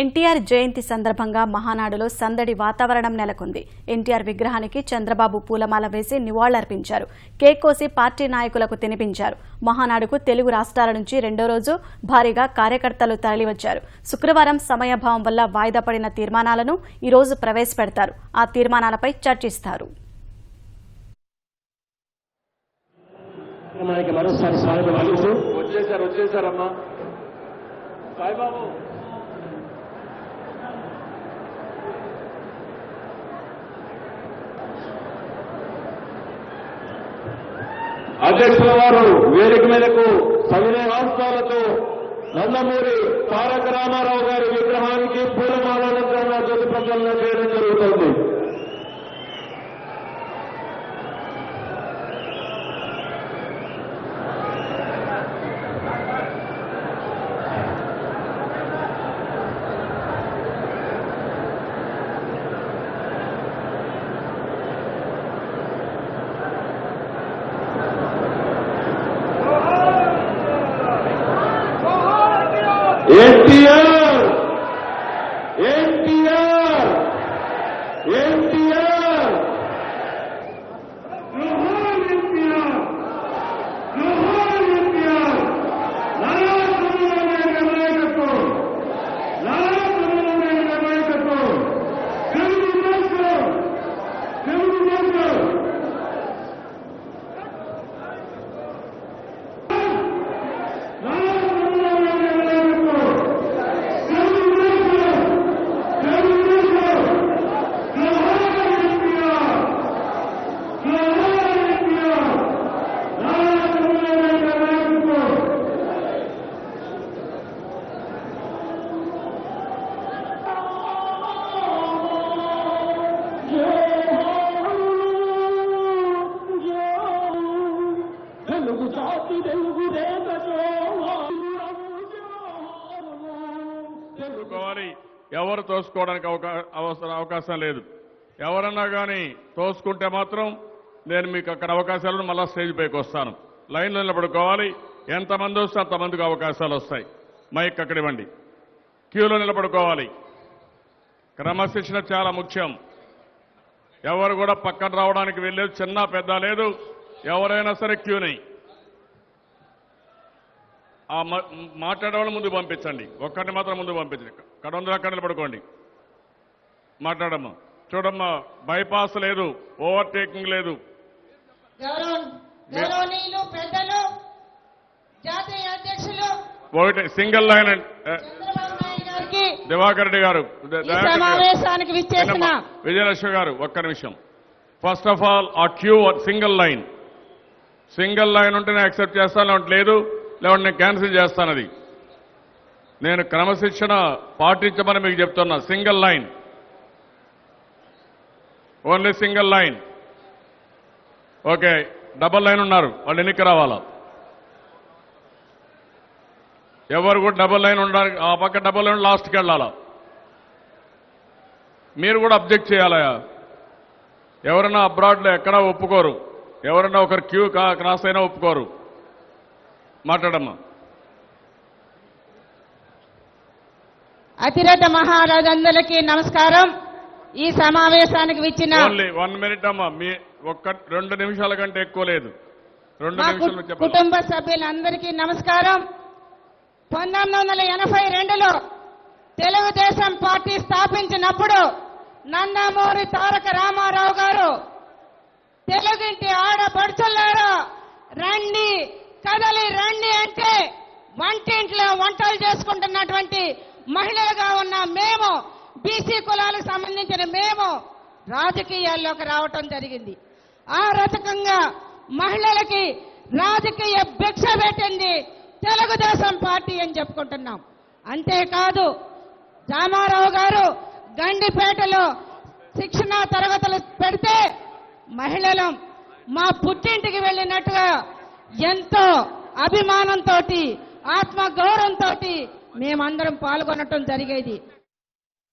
ఎన్టీఆర్ జయంతి సందర్భంగా మహానాడులో సందడి వాతావరణం నెలకొంది. ఎన్టీఆర్ విగ్రహానికి చంద్రబాబు పూలమాల వేసి నివాళులర్పించారు. కేక్ కోసి పార్టీ నాయకులకు తినిపించారు. మహానాడుకు తెలుగు రాష్ట్రాల నుంచి రెండో రోజు భారీగా కార్యకర్తలు తరలివచ్చారు. శుక్రవారం సమయభావం వల్ల వాయిదా పడిన తీర్మానాలను ఈ రోజు ప్రవేశపెడతారు. ఆ తీర్మానాలపై చర్చిస్తారు. మనకి మరోసారి స్వాగతం అందిస్తూ వచ్చేసారు వచ్చేసారమ్మా. సాయిబాబు. అధ్యక్షుల వారు వేదిక మీదకు సవినయ హస్తాలతో నందమూరి తారక రామారావు గారి విగ్రహానికి పూలమాలంకరణ జ్యోతి ప్రజలను చేయడం జరుగుతుంది. ఎన్టీఆర్ తోసుకోవాలి ఎవరు తోసుకోవడానికి అవకాశం అవసరం అవకాశం లేదు. ఎవరన్నా కానీ తోసుకుంటే మాత్రం నేను మీకు అక్కడ అవకాశాలను మళ్ళా స్టేజ్ పైకి వస్తాను. లైన్లో నిలబడుకోవాలి. ఎంతమంది వస్తే అంతమందికి అవకాశాలు వస్తాయి. మైక్ అక్కడ ఇవ్వండి. క్యూలో నిలబడుకోవాలి. క్రమశిక్షణ చాలా ముఖ్యం. ఎవరు కూడా పక్కన రావడానికి వెళ్ళేది చిన్న పెద్ద లేదు. ఎవరైనా సరే క్యూని. ఆ మ- మాట్లాడే వాళ్ళని ముందు పంపించండి. ఒక్కరిని మాత్రం ముందు పంపించండి. కడందరూ అక్కడ నిలబడుకోండి మాట్లాడమ్మా. చూడమ్మా బైపాస్ లేదు ఓవర్టేకింగ్ లేదు. ఒకటి సింగిల్ లైన్ దివాకర్ రెడ్డి గారు. విజయలక్ష్మి గారు ఒక్క నిమిషం. ఫస్ట్ ఆఫ్ ఆల్ ఆ queue single line. Single line ఉంటే నేను యాక్సెప్ట్ చేస్తాను లేదు లేకుంటే నేను క్యాన్సిల్ చేస్తాను అది నేను క్రమశిక్షణ పాటించమని మీకు చెప్తున్నా. Single line only single line okay double line ఉన్నారు. వాళ్ళు ఎన్నిక రావాలా? ఎవరు కూడా డబల్ లైన్ ఉండాలి ఆ పక్క డబల్ లైన్ లాస్ట్కి వెళ్ళాలా? మీరు కూడా అబ్జెక్ట్ చేయాలయా ఎవరైనా అబ్రాడ్లో ఎక్కడా ఒప్పుకోరు. ఎవరన్నా ఒకరు క్యూ క్రాస్ అయినా ఒప్పుకోరు. మాట్లాడమ్మా. అతిరథ మహారాజందరికీ నమస్కారం. ఈ సమావేశానికి విచ్చిన ఓన్లీ వన్ మినిట్ అమ్మా. మీ ఒక్క రెండు నిమిషాల కంటే ఎక్కువ లేదు. రెండు నిమిషాలు కుటుంబ సభ్యులందరికీ నమస్కారం. పంతొమ్మిది వందల ఎనభై రెండులో తెలుగుదేశం పార్టీ స్థాపించినప్పుడు నందమూరి తారక రామారావు గారు తెలుగింటి ఆడపడుచులారా రండి కదలి రండి అంటే వంటింట్లో వంటలు చేసుకుంటున్నటువంటి మహిళలుగా ఉన్న మేము బీసీ కులాలకు సంబంధించిన మేము రాజకీయాల్లోకి రావటం జరిగింది. ఆ రకంగా మహిళలకి రాజకీయ భిక్ష పెట్టింది తెలుగుదేశం పార్టీ అని చెప్పుకుంటున్నాం. అంతేకాదు రామారావు గారు గండిపేటలో శిక్షణా తరగతులు పెడితే మహిళలం మా పుట్టింటికి వెళ్ళినట్టుగా ఎంతో అభిమానంతో ఆత్మ గౌరవంతో మేమందరం పాల్గొనటం జరిగేది.